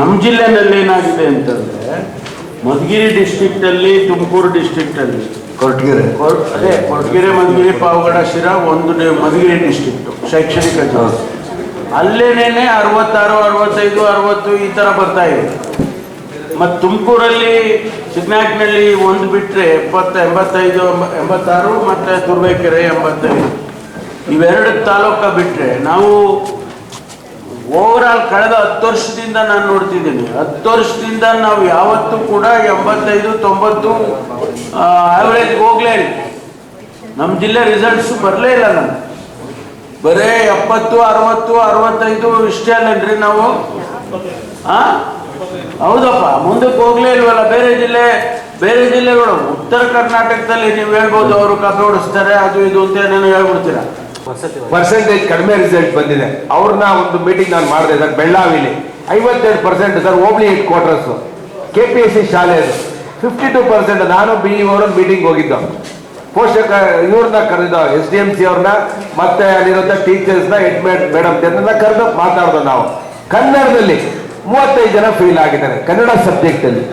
ನಮ್ಮ ಜಿಲ್ಲೆನಲ್ಲಿ ಏನಾಗಿದೆ ಅಂತಂದ್ರೆ ಮಧುಗಿರಿ ಡಿಸ್ಟ್ರಿಕ್ಟ್ ಅಲ್ಲಿ ತುಮಕೂರು ಡಿಸ್ಟ್ರಿಕ್ಟ್ ಅಲ್ಲಿ ಕೊರಟಗೆರೆ. ಕೊರ್- ಅದೇ ಕೊರಟಗೆರೆ ಮಧುಗಿರಿ ಪಾವಗಡ ಶಿರಾ ಒಂದು ಮಧುಗಿರಿ ಡಿಸ್ಟ್ರಿಕ್ಟ್ ಶೈಕ್ಷಣಿಕ. ಅಲ್ಲೇನೇನೆ ಅರವತ್ತಾರು ಅರವತ್ತೈದು ಅರವತ್ತು ಈ ಥರ ಬರ್ತಾ ಇದೆ. ಮತ್ತು ತುಮಕೂರಲ್ಲಿ ಸಿಗ್ನಾಕ್ನಲ್ಲಿ ಒಂದು ಬಿಟ್ಟರೆ ಎಪ್ಪತ್ತ ಎಂಬತ್ತೈದು ಎಂಬ- ಎಂಬತ್ತಾರು ಮತ್ತು ತುರ್ಬೇಕೆರೆ ಎಂಬತ್ತೈದು. ಇವೆರಡು ತಾಲೂಕ ಬಿಟ್ಟರೆ ನಾವು ಓವರಾಲ್ ಕಳೆದ ಹತ್ತು ವರ್ಷದಿಂದ ನಾನು ನೋಡ್ತಿದ್ದೀನಿ. ಹತ್ತು ವರ್ಷದಿಂದ ನಾವು ಯಾವತ್ತೂ ಕೂಡ ಎಂಬತ್ತೈದು, ತೊಂಬತ್ತು ಆವ್ರೇಜ್ ಹೋಗ್ಲೇ ಇಲ್ಲ. ನಮ್ಮ ಜಿಲ್ಲೆ ರಿಸಲ್ಟ್ಸ್ ಬರಲೇ ಇಲ್ಲ ನಾನು ಬರೇ ಎಪ್ಪತ್ತು, ಅರವತ್ತು, ಅರವತ್ತೈದು ಇಷ್ಟೇ ಅಲ್ಲೇನ್ರಿ ನಾವು? ಆ? ಹೌದಪ್ಪ, ಮುಂದಕ್ಕೆ ಹೋಗ್ಲೇ ಇಲ್ವಲ್ಲ? ಬೇರೆ ಜಿಲ್ಲೆ, ಬೇರೆ ಜಿಲ್ಲೆಗಳು. ಉತ್ತರ ಕರ್ನಾಟಕದಲ್ಲಿ ನೀವು ಹೇಳ್ಬೋದು, ಅವರು ಕಬ್ಬೆ ಓಡಿಸ್ತಾರೆ, ಅದು ಇದು ಅಂತ ಏನೇನು ಹೇಳ್ಬಿಡ್ತೀರಾ? ಪರ್ಸೆಂಟೇಜ್ ಕಡಿಮೆ ರಿಸಲ್ಟ್ ಬಂದಿದೆ. ಅವ್ರನ್ನ ಒಂದು ಮೀಟಿಂಗ್ ನಾನು ಮಾಡಿದೆ ಸರ್, ಬೆಳ್ಳಾವಿಲಿ. ಐವತ್ತೆರಡು ಪರ್ಸೆಂಟ್ ಸರ್ ಹೋಬ್ಳಿ headquarters K P S C ಶಾಲೆ ಅದು. ಫಿಫ್ಟಿ ಟು ಪರ್ಸೆಂಟ್ ನಾನು ಬಿ ಇ ಅವರು ಮೀಟಿಂಗ್ ಹೋಗಿದ್ದು. ಪೋಷಕ, ಇವ್ರನ್ನ ಕರೆದ ಎಸ್ ಡಿ ಎಂ ಸಿ ಅವ್ರನ್ನ, ಮತ್ತೆ ಅಲ್ಲಿರೋ ಟೀಚರ್ಸ್ನ ಹೆಡ್ ಮೇಡಮ್ ಜನರನ್ನ ಕರೆದು ಮಾತಾಡ್ದು ನಾವು. ಕನ್ನಡದಲ್ಲಿ ಮೂವತ್ತೈದು ಜನ ಫೇಲ್ ಆಗಿದ್ದಾರೆ, ಕನ್ನಡ ಸಬ್ಜೆಕ್ಟ್ ಅಲ್ಲಿ.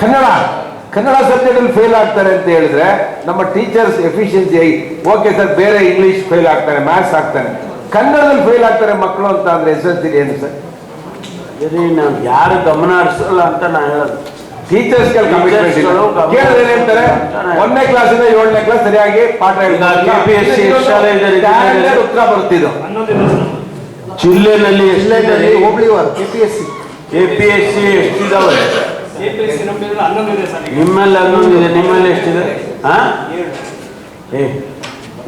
ಕನ್ನಡ. ಕನ್ನಡ ಸಬ್ಜೆಕ್ಟಲ್ಲಿ ಫೇಲ್ ಆಗ್ತಾರೆ ಅಂತ ಹೇಳಿದ್ರೆ ನಮ್ಮ ಟೀಚರ್ಸ್ ಎಫಿಷಿಯನ್ಸಿ ಓಕೆ ಸರ್ ಬೇರೆ ಇಂಗ್ಲಿಷ್ ಫೇಲ್ ಆಗ್ತಾರೆ ಮ್ಯಾಥ್ಸ್ ಆಗ್ತಾರೆ. ಕನ್ನಡದಲ್ಲಿ ಫೇಲ್ ಆಗ್ತಾರೆ ಮಕ್ಕಳು ಅಂತ ಅಂದ್ರೆ ಎಸ್ ಎಲ್ ಸಿ ಏನು ಸರ್ ಸರಿ ನಾವು ಯಾರು ಗಮನ ಹರಿಸಲ್ಲ ಅಂತ ನಾ ಹೇಳೋದು. ಟೀಚರ್ಸ್ ಕೇಳಿದ್ರೆ ಒಂದನೇ ಹೇಳ್ತಾರೆ? ಇಂದ ಒಂದನೇ ಕ್ಲಾಸಿಂದ ಏಳನೇ ಕ್ಲಾಸ್ ಸರಿಯಾಗಿ ಪಾಠ ಉತ್ತರ ಬರುತ್ತಿದ್ದು ಜಿಲ್ಲೆಯಲ್ಲಿ ಎಷ್ಟಿದೆ ಹೋಬಳಿ ವಾರ K P S C A P S C ಎಷ್ಟಿದಾವೆ? ನಿಮ್ಮಲ್ಲಿ ಹನ್ನೊಂದು ಇದೆ ನಿಮ್ಮಲ್ಲಿ ಎಷ್ಟಿದೆ? ಹಾ ಏ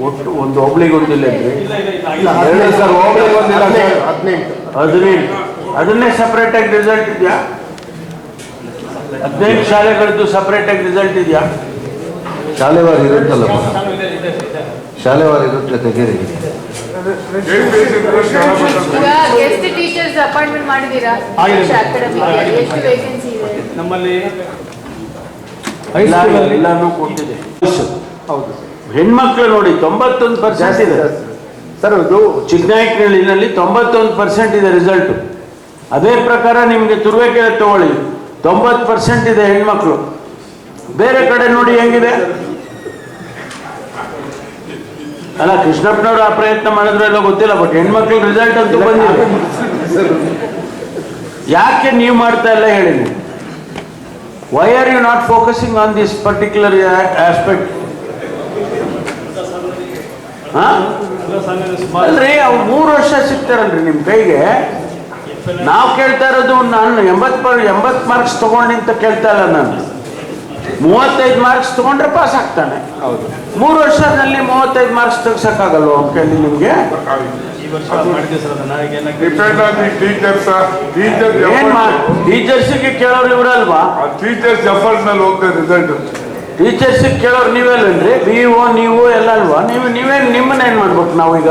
ಒಟ್ಟು ಒಂದು ಒಬ್ಳಿಗೆ ಒಂದಿಲ್ಲ ಇದ್ರಿ ಇಲ್ಲ ಇಲ್ಲ ಇಲ್ಲ ಇಲ್ಲ. ಸರ್ ಒಂದಿಲ್ಲ ಸರ್ ಹದಿನೆಂಟು. ಹದಿನೆಂಟು. ಅದನ್ನೇ ಸಪ್ರೇಟ್ ಆಗಿ ರಿಸಲ್ಟ್ ಇದೆಯಾ? ಹದಿನೈದು ಶಾಲೆಗಳದ್ದು ಸಪ್ರೇಟ್ ಆಗಿ ರಿಸಲ್ಟ್ ಇದೆಯಾ? ಶಾಲೆವಾರ ಇರುತ್ತಲ್ಲ ಶಾಲೆವಾರ ಇರುತ್ತೆ ತೆಗೀರಿ ಗೆಸ್ಟ್ ಟೀಚರ್ಸ್ ಅಪಾಯಿಂಟ್ಮೆಂಟ್ ಮಾಡಿದೀರಾ ಆಗಿದೆ. ಅಕಾಡೆಮಿಕ್ ಆಗಿದೆ. ಎಷ್ಟು ವೇಕೆನ್ಸಿ ಇದೆ? ನಮ್ಮಲ್ಲಿ ಎಲ್ಲ ಎಲ್ಲಾನು ಕೊಟ್ಟಿದೆ. ಹೌದು. ಹೆಣ್ಮಕ್ಳು ನೋಡಿ ತೊಂಬತ್ತೊಂದು ಪರ್ಸೆಂಟ್ ಇದೆ. ಸರ್ ಇದು ಚಿಕ್ಕನಾಯಕನಹಳ್ಳಿನಲ್ಲಿ ತೊಂಬತ್ತೊಂದು ಪರ್ಸೆಂಟ್ ಇದೆ ರಿಸಲ್ಟು ಅದೇ ಪ್ರಕಾರ ನಿಮಗೆ ತುರುವೇಕೆರೆ ತಗೊಳ್ಳಿ. ತೊಂಬತ್ತು ಪರ್ಸೆಂಟ್ ಇದೆ ಹೆಣ್ಮಕ್ಳು. ಬೇರೆ ಕಡೆ ನೋಡಿ ಹೆಂಗಿದೆ? ಅಲ್ಲ ಕೃಷ್ಣಪ್ಪನವರು ಆ ಪ್ರಯತ್ನ ಮಾಡಿದ್ರು ಎಲ್ಲ ಗೊತ್ತಿಲ್ಲ ಬಟ್ ಹೆಣ್ಮಕ್ಳು ರಿಸಲ್ಟ್ ಅಂತೂ ಬಂದಿದೆ. ಯಾಕೆ ನೀವು ಮಾಡ್ತಾ ಇಲ್ಲ ಹೇಳಿ why are you not focusing on this particular aspect ಅಲ್ರಿ ಅವ್ರು ಮೂರು ವರ್ಷ ಸಿಗ್ತಾರಲ್ರಿ ನಿಮ್ ಕೈಗೆ. ನಾವು ಕೇಳ್ತಾ ಇರೋದು ನಾನು ಎಂಬತ್ ಪರ್ ಎಂಬತ್ ಮಾರ್ಕ್ಸ್ ತಗೊಂಡಿಂತ ಅಂತ ಕೇಳ್ತಾ ಇಲ್ಲ ನಾನು. ಮೂವತ್ತೈದು ಮಾರ್ಕ್ಸ್ ತಗೊಂಡ್ರೆ ಪಾಸ್ ಆಗ್ತಾನೆ. ಮೂರು ವರ್ಷದಲ್ಲಿ ಮೂವತ್ತೈದು ಮಾರ್ಕ್ಸ್ ತೆಗ್ಸಕ್ಕಾಗಲ್ವ ಕೈಲಿ ನಿಮ್ಗೆ? ಈ ವರ್ಷ ಮಾಡಿದ್ವಿ ಸರ್ ಅದನ್ನ depend on the teachers teachers ಏನ್ ಮಾಡಿ ಟೀಚರ್ಸಿಗೆ ಕೇಳೋರು ಇವರಲ್ವಾ ಟೀಚರ್ಸ್ ಎಫರ್ಟ್ ಮೇಲೆ ಹೋಗ್ತದೆ ರಿಸಲ್ಟ್ ಟೀಚರ್ಸಿಗೆ ಕೇಳೋರು ನೀವೆಲ್ಲನ್ರಿ ಬಿ ಓ ನೀವು ಎಲ್ಲ ಅಲ್ವಾ? ನೀವು ನೀವೇನ್ ನಿಮ್ಮನ್ನ ಏನ್ ಮಾಡ್ಬೇಕು ನಾವೀಗ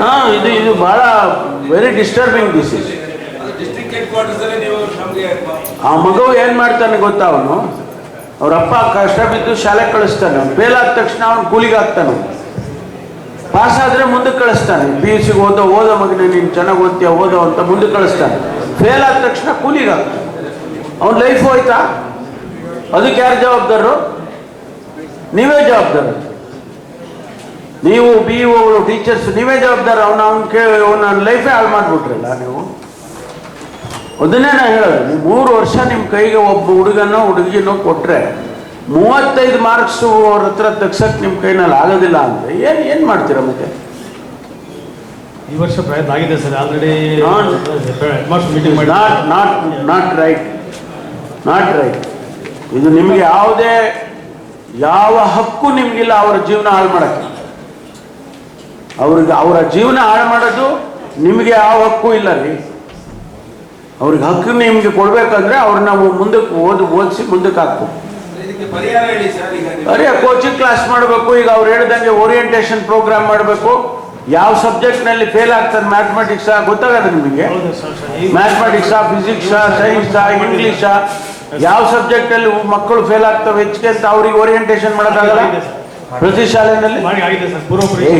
ನಾ ಇದು ಇದು ಬಹಳ ವೆರಿ ಡಿಸ್ಟರ್ಬಿಂಗ್ ದಿಸ್ ಇಸ್ ಆ ಮಗು ಏನ್ ಮಾಡ್ತಾನೆ ಗೊತ್ತಾ ಅವನು? ಅವ್ರ ಅಪ್ಪ ಕಷ್ಟ ಬಿದ್ದು ಶಾಲೆ ಕಳಿಸ್ತಾನೆ. ಫೇಲ್ ಆದ ತಕ್ಷಣ ಅವ್ನು ಕೂಲಿಗೆ ಹಾಕ್ತಾನೆ ಪಾಸ್ ಆದ್ರೆ ಮುಂದೆ ಕಳಿಸ್ತಾನೆ. ಪಿ ಯು ಸಿಗೆ ಓದೋ ಓದೋ ಮಗನೇ, ನೀನು ಚೆನ್ನಾಗಿ ಓದ್ತೀಯ, ಓದೋ ಅಂತ ಮುಂದೆ ಕಳಿಸ್ತಾನೆ. ಫೇಲ್ ಆದ ತಕ್ಷಣ ಕೂಲಿಗೆ ಹಾಕ್ತಾನೆ. ಅವ್ನ ಲೈಫ್ ಹೋಯ್ತಾ? ಅದಕ್ಕೆ ಯಾರು ಜವಾಬ್ದಾರರು? ನೀವೇ ಜವಾಬ್ದಾರ. ನೀವು ಬಿ ಟೀಚರ್ಸ್ ನೀವೇ ಜವಾಬ್ದಾರ. ಅವನ, ಅವ್ನ ಕೇಳಿ ಅವನ ಲೈಫೇ ಹಾಳು ಮಾಡಿಬಿಟ್ರಲ್ಲ ನೀವು. ಅದನ್ನೇ ನಾನು ಹೇಳೋದು ನೀವು ಮೂರು ವರ್ಷ ನಿಮ್ಮ ಕೈಗೆ ಒಬ್ಬ ಹುಡುಗನೋ ಹುಡುಗಿನೋ ಕೊಟ್ಟರೆ ಮೂವತ್ತೈದು ಮಾರ್ಕ್ಸ್ ಅವ್ರ ಹತ್ರ ತೆಗ್ಸಕ್ ನಿಮ್ಮ ಕೈನಲ್ಲಿ ಆಗೋದಿಲ್ಲ ಅಂದರೆ ಏನು ಏನು ಮಾಡ್ತೀರಾ ಮತ್ತೆ? ಈ ವರ್ಷ ಪ್ರಯತ್ನ ಆಗಿದೆ ಸರ್ ಆಲ್ರೆಡಿ ನಾನು- ಮೀಟಿಂಗ್ ಮಾಡಿ not not not right not right. ಇದು ನಿಮಗೆ ಯಾವುದೇ ಯಾವ ಹಕ್ಕು ನಿಮಗಿಲ್ಲ ಅವರ ಜೀವನ ಹಾಳು ಮಾಡಕ್ಕೆ. ಅವ್ರಿಗೆ ಅವರ ಜೀವನ ಹಾಳು ಮಾಡೋದು ನಿಮಗೆ ಯಾವ ಹಕ್ಕು ಇಲ್ಲ ರೀ. ಅವ್ರಿಗೆ ಹಕ್ಕು ನಿಮಗೆ ಕೊಡ್ಬೇಕಂದ್ರೆ ಅವ್ರನ್ನ ಮುಂದಕ್ಕೆ ಓದಿ ಓದಿಸಿ ಮುಂದಕ್ಕೆ ಹಾಕ್ಬೇಕು. ಅರೆ ಕೋಚಿಂಗ್ ಕ್ಲಾಸ್ ಮಾಡಬೇಕು ಈಗ ಅವ್ರು ಹೇಳ್ದಂಗೆ ಓರಿಯೆಂಟೇಷನ್ ಪ್ರೋಗ್ರಾಮ್ ಮಾಡಬೇಕು. ಯಾವ ಸಬ್ಜೆಕ್ಟ್ನಲ್ಲಿ ಫೇಲ್ ಆಗ್ತಾರೆ ಮ್ಯಾಥಮೆಟಿಕ್ಸಾ ಗೊತ್ತಾಗದ ನಿಮಗೆ? ಮ್ಯಾಥಮೆಟಿಕ್ಸಾ ಫಿಸಿಕ್ಸಾ ಸೈನ್ಸಾ ಇಂಗ್ಲೀಷಾ ಯಾವ ಸಬ್ಜೆಕ್ಟಲ್ಲಿ ಮಕ್ಕಳು ಫೇಲ್ ಆಗ್ತವೆ ಹೆಚ್ಚಿಗೆ ಅಂತ ಅವ್ರಿಗೆ ಓರಿಯೆಂಟೇಷನ್ ಮಾಡೋಕ್ಕಾಗಲ್ಲ? ಸರ್. ಪ್ರತಿ ಶಾಲೆಯಲ್ಲಿ ಮಾಡಿ ಆಗಿದೆ ಸರ್.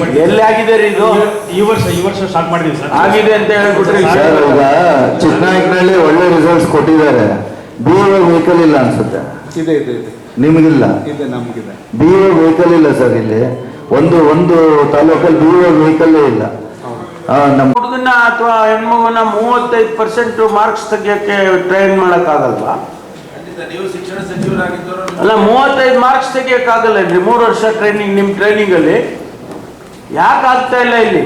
ಮಾಡಿ. ಎಲ್ಲಿ ಆಗಿದೆ ರೀ ಇದು? ಈ ವರ್ಷ ಈ ವರ್ಷ ಸ್ಟಾರ್ಟ್ ಮಾಡಿದೀವಿ ಸರ್. ಆಗಿದೆ ಅಂತ ಹೇಳ್ಬಿಟ್ರಿ. ಸರ್ ಈಗ ಚಿಕ್ಕನಾಯಕನಹಳ್ಳಿ ಒಳ್ಳೆ ರಿಸಲ್ಟ್ಸ್ ಕೊಟ್ಟಿದ್ದಾರೆ. ಬಿ ವೆಹಿಕಲ್ ಇಲ್ಲ ಅನ್ಸುತ್ತೆ. ಇದೆ ಇದೆ ಇದೆ. ನಿಮಗಿಲ್ಲ? ಇದೆ ನಮಗಿದೆ. ಬಿ ವೆಹಿಕಲ್ ಇಲ್ಲ ಸರ್ ಇಲ್ಲಿ. ಒಂದು ಒಂದು ತಾಲೂಕಲ್ಲಿ ಬಿ ವೆಹಿಕಲ್ ಇಲ್ಲ. ಆ, ನಮ್ಮ ಹುಡುಗನ ಅಥವಾ ಹೆಣ್ಮಗುನ ಮೂವತ್ತೈದು ಪರ್ಸೆಂಟ್ ಮಾರ್ಕ್ಸ್ ತೆಗಿಯಕ್ಕೆ ಟ್ರೈನ್ ಮಾಡಕ್ಕಾಗಲ್ವಾ? ಅಲ್ಲ ಮೂವತ್ತೈದು ಮಾರ್ಕ್ಸ್ ತೆಗಿಯಕ್ಕಾಗಲ್ಲೇನ್ರಿ ಮೂರು ವರ್ಷ ಟ್ರೈನಿಂಗ್ ನಿಮ್ಮ ಟ್ರೈನಿಂಗಲ್ಲಿ ಯಾಕೆ ಆಗ್ತಾ ಇಲ್ಲ ಇಲ್ಲಿ?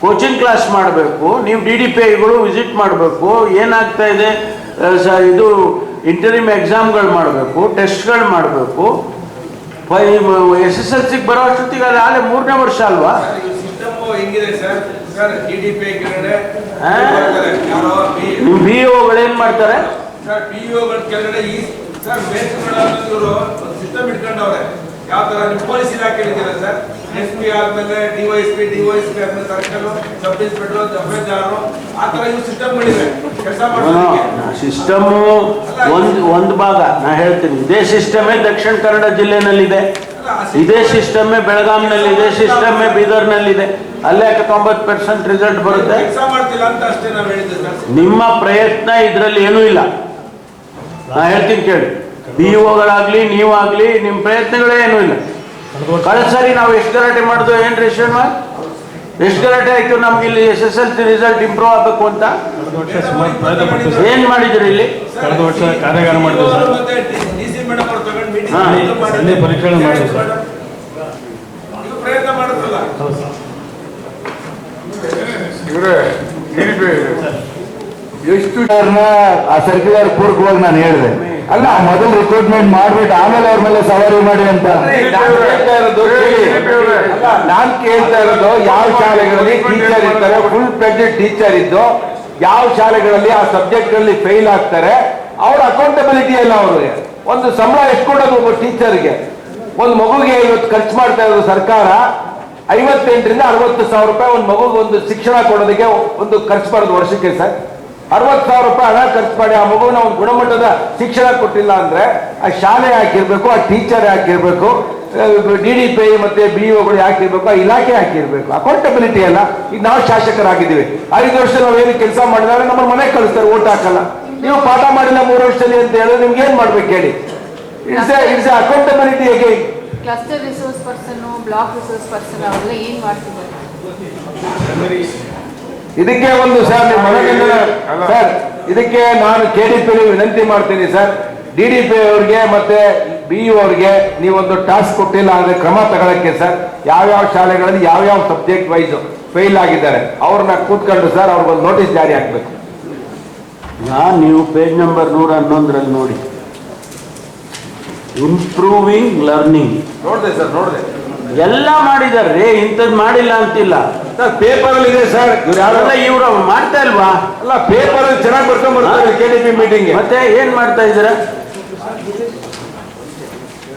ಕೋಚಿಂಗ್ ಕ್ಲಾಸ್ ಮಾಡಬೇಕು ನೀವು ಡಿ ಡಿ ಪಿ ಐಗಳು ವಿಸಿಟ್ ಮಾಡಬೇಕು ಏನಾಗ್ತಾ ಇದೆ? ಸ- ಇದು ಇಂಟರ್ವ್ಯೂ ಎಕ್ಸಾಮ್ಗಳು ಮಾಡಬೇಕು ಟೆಸ್ಟ್ಗಳು ಮಾಡಬೇಕು. ಎಸ್ ಎಸ್ ಎಲ್ ಸಿಗೆ ಬರೋ ಅಷ್ಟೊತ್ತಿಗೆ ಅದು ಆಗಲೇ ಮೂರನೇ ವರ್ಷ ಅಲ್ವಾ? ಬಿ ಒಗಳು ಏನು ಮಾಡ್ತಾರೆ? ಸರ್ ಪಿ ಗಳ ಕೆಳಗಡೆ ಈ ಸರ್ ಇವರು ಸಿಸ್ಟಮ್ ಇಟ್ಕೊಂಡವ್ರೆ. ಯಾವ ತರ? ಪೊಲೀಸ್ ಇಲಾಖೆ ಇದೆಯಲ್ಲ ಸರ್? ಎಸ್ ಪಿ ಆದ್ಮೇಲೆ ಡಿವೈಸ್ ಪಿ ಡಿವೈಸ್ ಪಿ ಆದ್ಮೇಲೆ ಸರ್ಕಲ್ ಸಬ್ ಇನ್ಸ್ಪೆಕ್ಟರ್ ಜಫೇದಾರು ಆ ತರ ಇವು ಸಿಸ್ಟಮ್ಗಳಿವೆ ಕೆಲಸ ಮಾಡೋದಕ್ಕೆ ಸಿಸ್ಟಮ್ ಒಂದು ಒಂದು ಭಾಗ ನಾ ಹೇಳ್ತೀನಿ. ಇದೇ ಸಿಸ್ಟಮೇ ದಕ್ಷಿಣ ಕನ್ನಡ ಜಿಲ್ಲೆನಲ್ಲಿದೆ. ಇದೇ ಸಿಸ್ಟಮೇ ಬೆಳಗಾಂನಲ್ಲಿ ಇದೆ ಸಿಸ್ಟಮೇ ಬೀದರ್ನಲ್ಲಿದೆ. ಅಲ್ಲೇ ತೊಂಬತ್ತು ಪರ್ಸೆಂಟ್ ರಿಸಲ್ಟ್ ಬರುತ್ತೆ? ನಿಮ್ಮ ಪ್ರಯತ್ನ ಇದರಲ್ಲಿ ಏನೂ ಇಲ್ಲ. ನಾ ಹೇಳ್ತೀನಿ ಕೇಳಿ. ಬಿ ಒಗಳಾಗ್ಲಿ ನೀವಾಗ್ಲಿ ನಿಮ್ಮ ಪ್ರಯತ್ನಗಳೇ ಏನೂ ಇಲ್ಲ. ಕಳ್ಸರಿ ವರ್ಷ ಕಳೆದ ಸಾರಿ ನಾವು ಎಷ್ಟು ಗಲಾಟೆ ಮಾಡಿದ್ವು ಏನು ರೇಷನ್ ಎಷ್ಟು ಗಲಾಟೆ ಆಯ್ತು? ನಮ್ಗೆ ಇಲ್ಲಿ S S L C result improve ಆಗಬೇಕು ಅಂತ? ಏನ್ ಮಾಡಿದ್ರಿ ಇಲ್ಲಿ? ಕಳೆದ ವರ್ಷ ಕಾರ್ಯಾಗಾರ ಮಾಡಿದ್ವಿ ಸರ್. ಪರೀಕ್ಷೆಗಳು ಮಾಡಿದ್ವಿ ಸರ್. ನೀವು ಪ್ರಯತ್ನ ಮಾಡುತ್ತಲ್ಲ ಹೌದು ಸರ್. ಇವರೇ ಎಷ್ಟು ಆ ಸರ್ಕ್ಯುಲರ್ ಪೂರ್ವಕವಾಗಿ ನಾನು ಹೇಳಿದೆ. ಅಲ್ಲ ಮೊದಲು ರಿಕ್ರೂಟ್ಮೆಂಟ್ ಮಾಡ್ಬಿಟ್ಟು ಆಮೇಲೆ ಅವ್ರ ಮೇಲೆ ಸವಾರಿ ಮಾಡಿ ಅಂತ. ನಾನ್ ಕೇಳ್ತಾ ಇರೋದು ನಾನ್ ಕೇಳ್ತಾ ಇರೋದು ಯಾವ ಶಾಲೆಗಳಲ್ಲಿ ಟೀಚರ್ ಇರ್ತಾರೆ ಫುಲ್ ಪ್ಲೆಜ್ ಟೀಚರ್ ಇದ್ದು. ಯಾವ ಶಾಲೆಗಳಲ್ಲಿ ಆ ಸಬ್ಜೆಕ್ಟ್ಗಳಲ್ಲಿ ಫೇಲ್ ಆಗ್ತಾರೆ ಅವ್ರ ಅಕೌಂಟಬಿಲಿಟಿ ಅಲ್ಲ ಅವ್ರಿಗೆ ಒಂದು ಸಂಬಳ ಎಷ್ಟು ಕೊಡೋದು ಒಬ್ಬ ಟೀಚರ್ಗೆ ಒಂದು ಮಗುಗೆ ಇವತ್ತು ಖರ್ಚು ಮಾಡ್ತಾ ಇರೋದು ಸರ್ಕಾರ ಐವತ್ತೆಂಟರಿಂದ ಅರವತ್ತು ಸಾವಿರ ರೂಪಾಯಿ ಒಂದು ಮಗುಗೆ ಒಂದು ಶಿಕ್ಷಣ ಕೊಡೋದಕ್ಕೆ ಒಂದು ಖರ್ಚು ಮಾಡೋದು ವರ್ಷಕ್ಕೆ ಸರ್. ಅರವತ್ತು ಸಾವಿರ ರೂಪಾಯಿ ಹಣ ಖರ್ಚು ಮಾಡಿ ಆ ಮಗುವಿನ ಒಂದು ಗುಣಮಟ್ಟದ ಶಿಕ್ಷಣ ಕೊಟ್ಟಿಲ್ಲ ಅಂದ್ರೆ ಆ ಶಾಲೆ ಹಾಕಿರ್ಬೇಕು, ಆ ಟೀಚರ್ ಹಾಕಿರ್ಬೇಕು ಡಿ ಡಿ ಪಿ ಮತ್ತೆ ಬಿ ಒಗಳು ಹಾಕಿರ್ಬೇಕು, ಆ ಇಲಾಖೆ ಹಾಕಿರ್ಬೇಕು. ಅಕೌಂಟಬಿಲಿಟಿ ಅಲ್ಲ. ಈಗ ನಾವು ಶಾಸಕರಾಗಿದ್ದೀವಿ. ಐದು ವರ್ಷ ನಾವು ಏನು ಕೆಲಸ ಮಾಡಿದಾಗ ನಮ್ಮ ಮನೆಗೆ ಕಳಿಸ್ತಾರೆ, ಓಟ್ ಹಾಕಲ್ಲ. ನೀವು ಪಾಠ ಮಾಡಿಲ್ಲ ಮೂರು ವರ್ಷದಲ್ಲಿ ಅಂತ ಹೇಳಿದ್ರೆ ನಿಮ್ಗೆ ಏನ್ ಮಾಡ್ಬೇಕು ಹೇಳಿ? ಇಟ್ಸ್ ಇಟ್ಸ್ ಅಕೌಂಟಬಿಲಿಟಿ ಹೇಗೆ cluster resource person block resource person ಅವೆಲ್ಲ ಏನ್ ಮಾಡ್ತಿದ್ದಾರೆ? ಇದಕ್ಕೆ ಒಂದು ಸರ್ ನಿಮ್ಮ ಸರ್ ಇದಕ್ಕೆ ನಾನು ಕೆ ಡಿ ಪಿ ವಿನಂತಿ ಮಾಡ್ತೀನಿ ಸರ್. ಡಿ ಡಿ ಪಿ ಅವ್ರಿಗೆ ಮತ್ತೆ ಬಿ ಇ ಅವ್ರಿಗೆ ನೀವೊಂದು ಟಾಸ್ಕ್ ಕೊಟ್ಟಿಲ್ಲ ಅಂದರೆ ಕ್ರಮ ತಗೊಳಕ್ಕೆ ಸರ್. ಯಾವ್ಯಾವ ಶಾಲೆಗಳಲ್ಲಿ ಯಾವ್ಯಾವ ಸಬ್ಜೆಕ್ಟ್ ವೈಸ್ ಫೇಲ್ ಆಗಿದ್ದಾರೆ ಅವ್ರನ್ನ ಕೂತ್ಕೊಂಡು ಸರ್ ಅವ್ರಿಗೊಂದು ನೋಟಿಸ್ ಜಾರಿ ಆಗಬೇಕು ನಾನು ನೀವು ಪೇಜ್ ನಂಬರ್ ನೂರ ಹನ್ನೊಂದರಲ್ಲಿ ನೋಡಿ. ಇಂಪ್ರೂವಿಂಗ್ ಲರ್ನಿಂಗ್ ನೋಡಿದೆ ಸರ್ ನೋಡಿದೆ. ಎಲ್ಲ ಮಾಡಿದಾರೆ ಇಂಥದ್ದು ಮಾಡಿಲ್ಲ ಅಂತಿಲ್ಲ. ಸರ್ ಪೇಪರ್ ಇದೆ ಸರ್ ಯಾರೆಲ್ಲ ಇವ್ರು ಮಾಡ್ತಾ ಇಲ್ವಾ? ಅಲ್ಲ ಪೇಪರ್ ಚೆನ್ನಾಗಿ ಬರ್ಕೊಂಡ್ ಬರ್ತಾರೆ ಕೆ ಡಿ ಪಿ ಮೀಟಿಂಗ್ ಮತ್ತೆ ಏನ್ ಮಾಡ್ತಾ ಇದ್ದೀರಾ?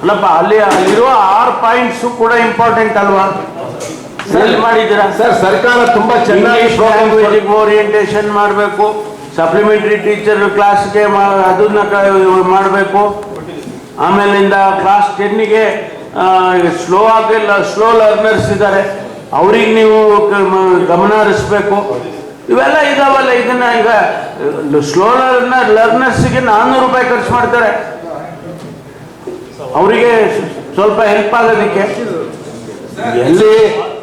ಅಲ್ಲಪ್ಪ ಅಲ್ಲಿ ಅಲ್ಲಿರುವ ಆರ್ ಪಾಯಿಂಟ್ಸ್ ಕೂಡ ಇಂಪಾರ್ಟೆಂಟ್ ಅಲ್ವಾ? ಸೆಲ್ ಮಾಡಿದ್ದೀರಾ? ಸರ್ ಸರ್ಕಾರ ತುಂಬಾ ಚೆನ್ನಾಗಿ ಓರಿಯಂಟೇಷನ್ ಮಾಡಬೇಕು. ಸಪ್ಲಿಮೆಂಟರಿ ಟೀಚರ್ ಕ್ಲಾಸ್ಗೆ ಅದನ್ನ ಮಾಡಬೇಕು. ಆಮೇಲಿಂದ ಕ್ಲಾಸ್ ಟೆನ್ನಿಗೆ ಸ್ಲೋ ಆಗಿಲ್ಲ ಸ್ಲೋ ಲರ್ನರ್ಸ್ ಇದ್ದಾರೆ. ಅವ್ರಿಗೆ ನೀವು ಗಮನ ಹರಿಸ್ಬೇಕು. ಇವೆಲ್ಲ ಇದಾವಲ್ಲ, ಇದನ್ನ ಈಗ ಸ್ಲೋ ಲರ್ನರ್ ಲರ್ನರ್ಸ್ಗೆ ನಾನ್ನೂರು ರೂಪಾಯಿ ಖರ್ಚು ಮಾಡ್ತಾರೆ. ಅವರಿಗೆ ಸ್ವಲ್ಪ ಹೆಲ್ಪ್ ಆಗೋದಕ್ಕೆ. ಎಲ್ಲಿ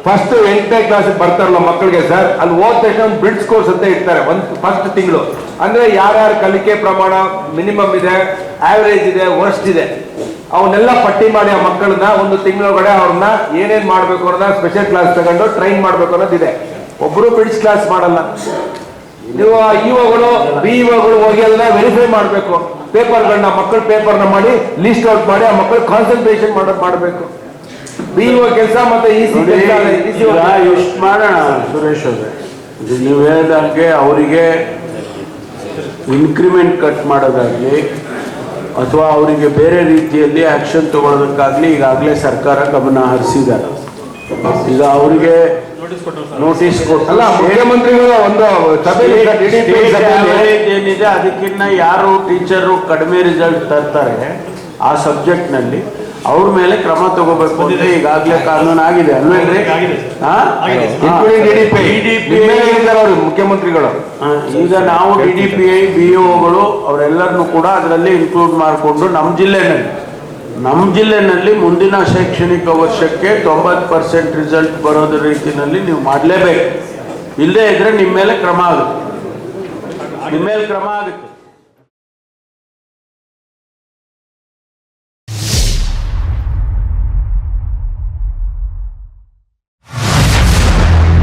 ಫಸ್ಟ್ ಎಂಟನೇ ಕ್ಲಾಸ್ ಬರ್ತಾರಲ್ಲ ಮಕ್ಕಳಿಗೆ ಸರ್ ಅಲ್ಲಿ ಹೋದ ತಕ್ಷಣ ಬ್ರಿಡ್ಜ್ ಕೋರ್ಸ್ ಅಂತ ಇರ್ತಾರೆ ಒಂದು ಫಸ್ಟ್ ತಿಂಗಳು. ಅಂದ್ರೆ ಯಾರ್ಯಾರ ಕಲಿಕೆ ಪ್ರಮಾಣ ಮಿನಿಮಮ್ ಇದೆ ಆವರೇಜ್ ಇದೆ ವರ್ಸ್ಟ್ ಇದೆ. ಅವನ್ನೆಲ್ಲ ಪಟ್ಟಿ ಮಾಡಿ ಆ ಮಕ್ಕಳನ್ನ ಒಂದು ತಿಂಗಳೊಳಗಡೆ ಅವ್ರನ್ನ ಏನೇನ್ ಮಾಡ್ಬೇಕು ಅನ್ನೋದನ್ನ ಸ್ಪೆಷಲ್ ಕ್ಲಾಸ್ ತಗೊಂಡು ಟ್ರೈನ್ ಮಾಡ್ಬೇಕು ಅನ್ನೋದಿದೆ ಒಬ್ರು ಪಿಡ್ಸ್ ಕ್ಲಾಸ್ ಮಾಡಲ್ಲ. ನೀವು ಇಒಗಳು ಬಿ ಇಒಗಳು ಹೋಗಿ ಎಲ್ಲ ವೆರಿಫೈ ಮಾಡಬೇಕು. ಪೇಪರ್ಗಳನ್ನ ಮಕ್ಕಳ ಪೇಪರ್ನ ಮಾಡಿ ಲಿಸ್ಟ್ ಔಟ್ ಮಾಡಿ ಆ ಮಕ್ಕಳು ಕಾನ್ಸಂಟ್ರೇಷನ್ ಮಾಡೋದು ಮಾಡಬೇಕು. ಬಿ ಇಒ ಕೆಲಸ ಮತ್ತೆ ಈ ಸಿ ಇಷ್ಟು ಮಾಡೋಣ ಸುರೇಶ್ ಅವರೇ. ನೀವು ಹೇಳ್ದಂಗೆ ಅವರಿಗೆ ಇನ್ಕ್ರಿಮೆಂಟ್ ಕಟ್ ಮಾಡೋದಾಗ್ಲಿ ಅಥವಾ ಅವರಿಗೆ ಬೇರೆ ರೀತಿಯಲ್ಲಿ ಆಕ್ಷನ್ ತಗೊಳ್ಳೋದಕ್ಕಾಗ್ಲಿ ಈಗಾಗಲೇ ಸರ್ಕಾರ ಗಮನ ಹರಿಸಿದ್ದಾರೆ ಈಗ ಅವರಿಗೆ ನೋಟಿಸ್ ಕೊಟ್ಟರು ಸರ್ ಕೊಟ್ಟು ಅಲ್ಲ ಮುಖ್ಯಮಂತ್ರಿಗಳ ಒಂದು ಏನಿದೆ ಅದಕ್ಕಿಂತ ಯಾರು ಟೀಚರು ಕಡಿಮೆ ರಿಸಲ್ಟ್ ತರ್ತಾರೆ ಆ ಸಬ್ಜೆಕ್ಟ್ನಲ್ಲಿ ಅವ್ರ ಮೇಲೆ ಕ್ರಮ ತಗೋಬೇಕು ಅಂತ ಈಗಾಗಲೇ ಕಾನೂನು ಆಗಿದೆ ಅಲ್ವೇನ್ರಿ ಅವರು ಮುಖ್ಯಮಂತ್ರಿಗಳು. ಈಗ ನಾವು D D P I B ಒಗಳು ಅವರೆಲ್ಲರನ್ನು ಕೂಡ ಅದರಲ್ಲಿ ಇನ್ಕ್ಲೂಡ್ ಮಾಡಿಕೊಂಡು ನಮ್ಮ ಜಿಲ್ಲೆನಲ್ಲಿ ನಮ್ಮ ಜಿಲ್ಲೆನಲ್ಲಿ ಮುಂದಿನ ಶೈಕ್ಷಣಿಕ ವರ್ಷಕ್ಕೆ ತೊಂಬತ್ತು ಪರ್ಸೆಂಟ್ ರಿಸಲ್ಟ್ ಬರೋದ್ರ ರೀತಿಯಲ್ಲಿ ನೀವು ಮಾಡಲೇಬೇಕು. ಇಲ್ಲದೆ ಇದ್ರೆ ನಿಮ್ಮ ಮೇಲೆ ಕ್ರಮ ಆಗುತ್ತೆ. ನಿಮ್ಮ ಮೇಲೆ ಕ್ರಮ ಆಗುತ್ತೆ.